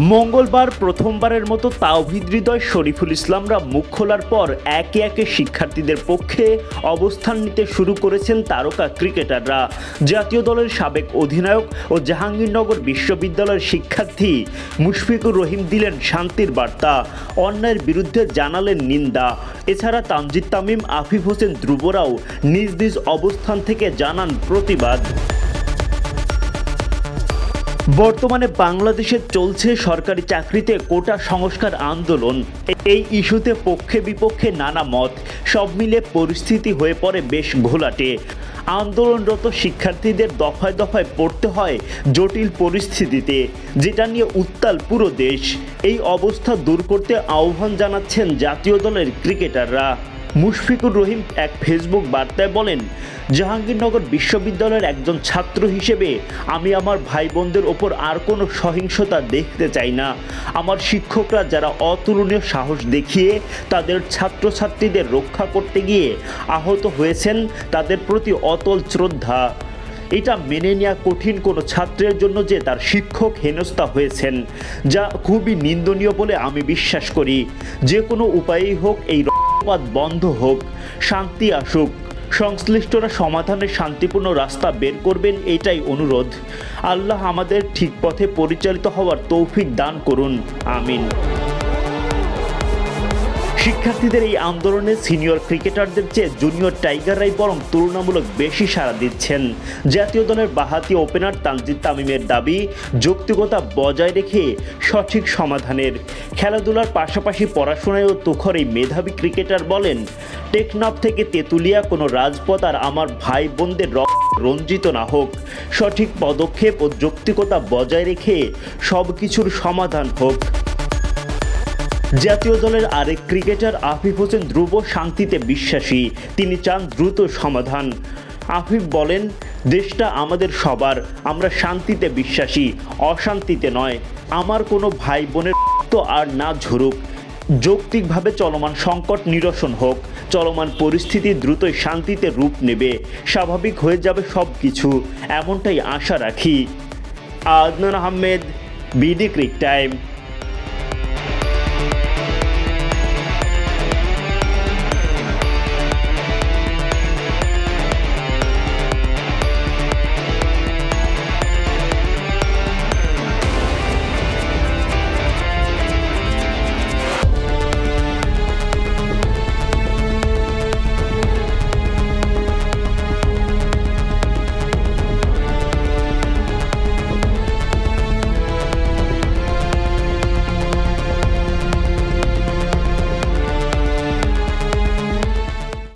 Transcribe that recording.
মঙ্গলবার প্রথমবারের মতো তাওহিদ হৃদয় শরীফুল ইসলামরা মুখ খোলার পর একে একে শিক্ষার্থীদের পক্ষে অবস্থান নিতে শুরু করেছেন তারকা ক্রিকেটাররা। জাতীয় দলের সাবেক অধিনায়ক ও জাহাঙ্গীরনগর বিশ্ববিদ্যালয়ের শিক্ষার্থী মুশফিকুর রহিম দিলেন শান্তির বার্তা। অন্যায়ের বিরুদ্ধে জানালেন নিন্দা। এছাড়া তামজিদ তামিম, আফিফ হোসেন ধ্রুবরাও নিজ নিজ অবস্থান থেকে জানান প্রতিবাদ। বর্তমানে বাংলাদেশে চলছে সরকারি চাকরিতে কোটা সংস্কার আন্দোলন। এই ইস্যুতে পক্ষে বিপক্ষে নানা মত, সব মিলে পরিস্থিতি হয়ে পড়ে বেশ ঘোলাটে। আন্দোলনরত শিক্ষার্থীদের দফায় দফায় পড়তে হয় জটিল পরিস্থিতিতে, যেটা নিয়ে উত্তাল পুরো দেশ। এই অবস্থা দূর করতে আহ্বান জানাচ্ছেন জাতীয় দলের ক্রিকেটাররা। মুশফিকুর রহিম এক ফেসবুক বার্তায় বলেন, জাহাঙ্গীরনগর বিশ্ববিদ্যালয়ের একজন ছাত্র হিসেবে আমি আমার ভাই বোনদের ওপর আর কোনো সহিংসতা দেখতে চাই না। আমার শিক্ষকরা যারা অতুলনীয় সাহস দেখিয়ে তাদের ছাত্রছাত্রীদের রক্ষা করতে গিয়ে আহত হয়েছেন, তাদের প্রতি অতল শ্রদ্ধা। এটা মেনে নেওয়া কঠিন কোনো ছাত্রের জন্য যে তার শিক্ষক হেনস্থা হয়েছেন, যা খুবই নিন্দনীয় বলে আমি বিশ্বাস করি। যে কোনো উপায়েই হোক এই রক্তপাত বন্ধ হোক, শান্তি আসুক, সংশ্লিষ্টরা সমাধানের শান্তিপূর্ণ রাস্তা বের করবেন এটাই অনুরোধ। আল্লাহ আমাদের ঠিক পথে পরিচালিত হওয়ার তৌফিক দান করুন। আমিন। শিক্ষার্থীদের এই আন্দোলনে সিনিয়র ক্রিকেটারদের চেয়ে জুনিয়র টাইগাররাই বরং তুলনামূলক বেশি সাড়া দিচ্ছেন। জাতীয় দলের বাহাতি ওপেনার তানজিদ তামিমের দাবি, যৌক্তিকতা বজায় রেখে সঠিক সমাধানের। খেলাধুলার পাশাপাশি পড়াশোনায়ও তুখর এই মেধাবী ক্রিকেটার বলেন, টেকনাফ থেকে তেঁতুলিয়া কোনো রাজপথ আর আমার ভাই বোনদের রঞ্জিত না হোক। সঠিক পদক্ষেপ ও যৌক্তিকতা বজায় রেখে সব কিছুর সমাধান হোক। জাতীয় দলের আরেক ক্রিকেটার আফিফ হোসেন ধ্রুব শান্তিতে বিশ্বাসী। তিনি চান দ্রুত সমাধান। আফিফ বলেন, দেশটা আমাদের সবার, আমরা শান্তিতে বিশ্বাসী, অশান্তিতে নয়। আমার কোনো ভাই বোনের তো আর না ঝরুক। যৌক্তিকভাবে চলমান সংকট নিরসন হোক। চলমান পরিস্থিতি দ্রুতই শান্তিতে রূপ নেবে। স্বাভাবিক হয়ে যাবে সব কিছু এমনটাই আশা রাখি। Adnan Ahmed, BD cric time.